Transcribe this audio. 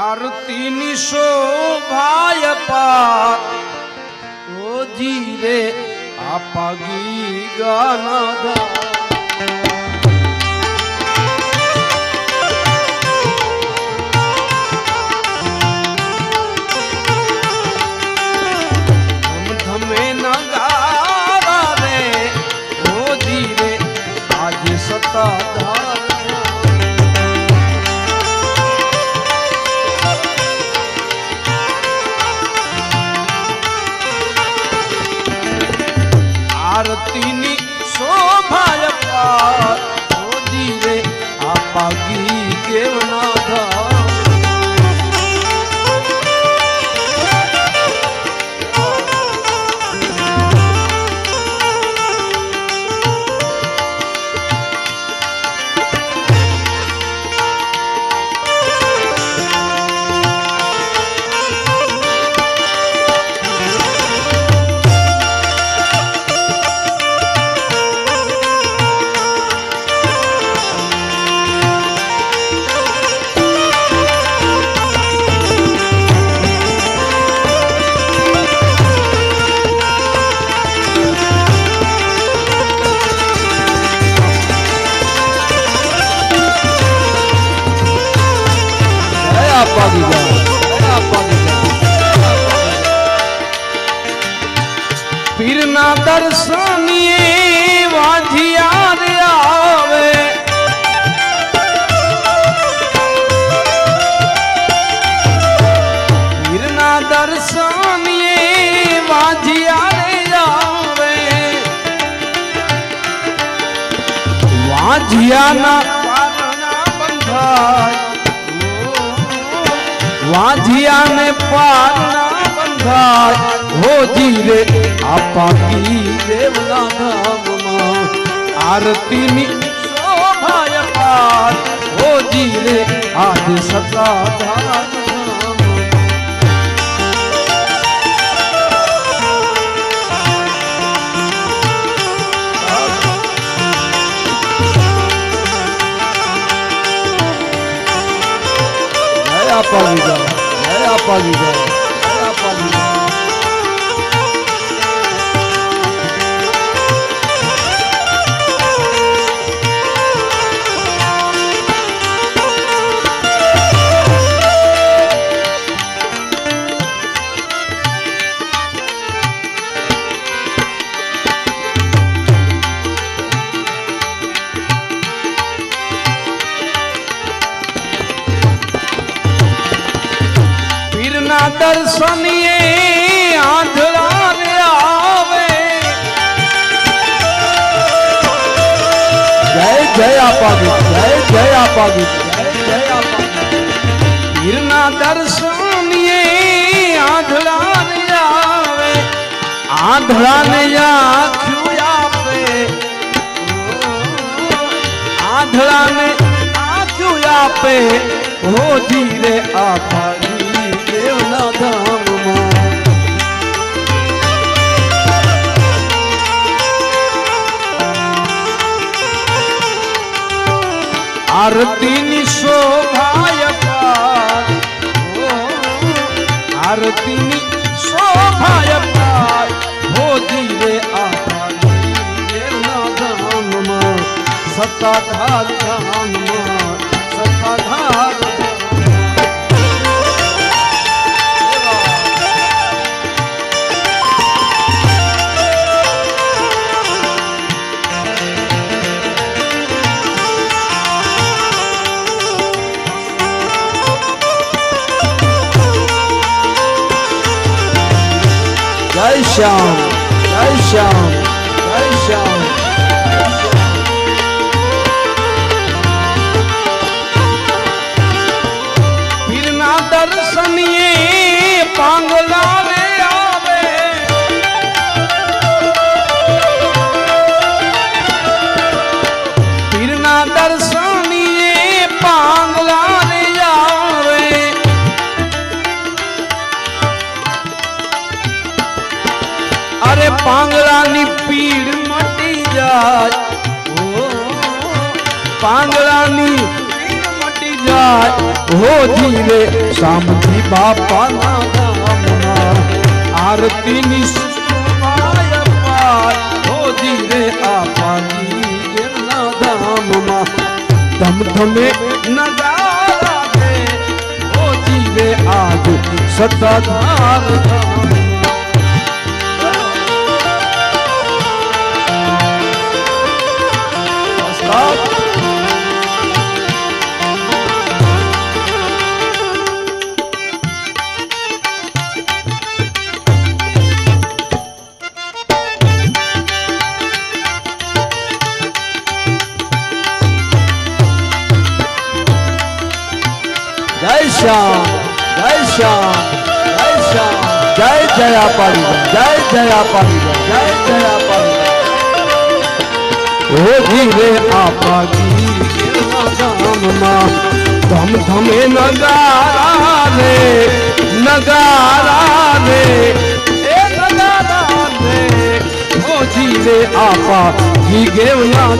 આરતીની શોભાય પા ઓજી રે આપાગી ગાના પીરના દર્શનીએ વાંધિયા આવે. પીરના દર્શનીએ વાંધિયા રે આવે. વાંધિયાના પારણા બંધાય. વાંધિયાને પારણા બંધાય. હોજી રે આપાકી દેવના ધામમાં આરતીની શોભાય પાર. હોજી રે આજ સતાધાર ધામ આપાકી જા જય આપાકી જા દર્શનીએ આંધળા આવે જય જય આપા જય જય આપા જય જય પીરના દર્શનીએ આંધળા આવે આંધળા ને આખ્યું આપે. આંધળાને આખ્યું આપે. હો ધીરે આભારી. આરતીની શોભાય આરતીની શોભાય પાર હોજી રે આભારી શ્યામ જય શ્યામ જય શ્યામ પીરના દર્શનીએ પાંગળાની પીડ મટી જાય પાંગળાની મટી જાય હો ધીરે સામથી બાપાના ધામમાં આરતીની સુવાય પાય હો ધીરે આપાની ગિરના ધામમાં ધમધમે નગારા દે. હો ધીરે આજ સતાધાર ધામમાં શ્યામ જય શ્યામ જય શ્યામ. જય જયા પાડી જય જયા પાડી જય જયા પાડી હો ધીરે આપાગી ગામમાં ધમ ધમે નગારા રે નગારા રે એ નગારા રે હો રે આપા ઘી ગેવના